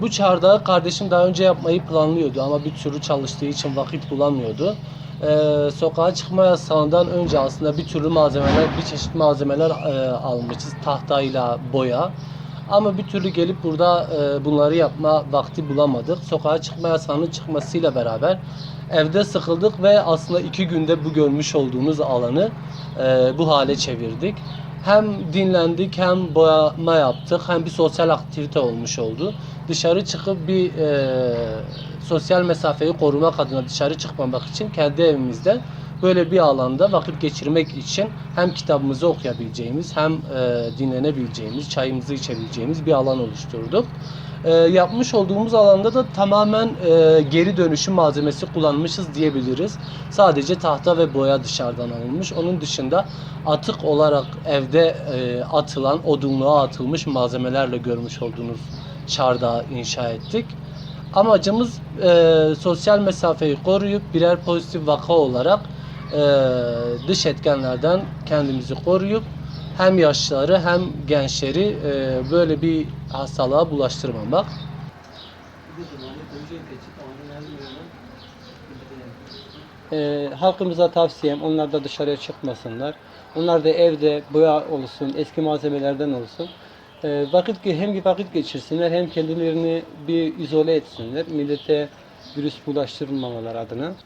Bu çardağı kardeşim daha önce yapmayı planlıyordu ama bir türlü çalıştığı için vakit bulamıyordu. Ee, sokağa çıkma yasağından önce aslında bir türlü malzemeler, bir çeşit malzemeler e, almışız. Tahtayla boya. Ama bir türlü gelip burada e, bunları yapma vakti bulamadık. Sokağa çıkma yasağının çıkmasıyla beraber evde sıkıldık ve aslında iki günde bu görmüş olduğunuz alanı e, bu hale çevirdik. Hem dinlendik hem boyama yaptık hem bir sosyal aktivite olmuş oldu. Dışarı çıkıp bir e, sosyal mesafeyi korumak adına dışarı çıkmamak için kendi evimizde böyle bir alanda vakit geçirmek için hem kitabımızı okuyabileceğimiz hem e, dinlenebileceğimiz, çayımızı içebileceğimiz bir alan oluşturduk. E, yapmış olduğumuz alanda da tamamen e, geri dönüşüm malzemesi kullanmışız diyebiliriz. Sadece tahta ve boya dışarıdan alınmış. Onun dışında atık olarak evde e, atılan, odunluğa atılmış malzemelerle görmüş olduğunuz çardağı inşa ettik. Amacımız e, sosyal mesafeyi koruyup birer pozitif vaka olarak e, dış etkenlerden kendimizi koruyup hem yaşlıları hem gençleri e, böyle bir hastalığa bulaştırmamak. Ee, halkımıza tavsiyem onlar da dışarıya çıkmasınlar. Onlar da evde boya olsun, eski malzemelerden olsun. Ee, vakit hem bir vakit geçirsinler hem kendilerini bir izole etsinler. Millete virüs bulaştırmamalar adına.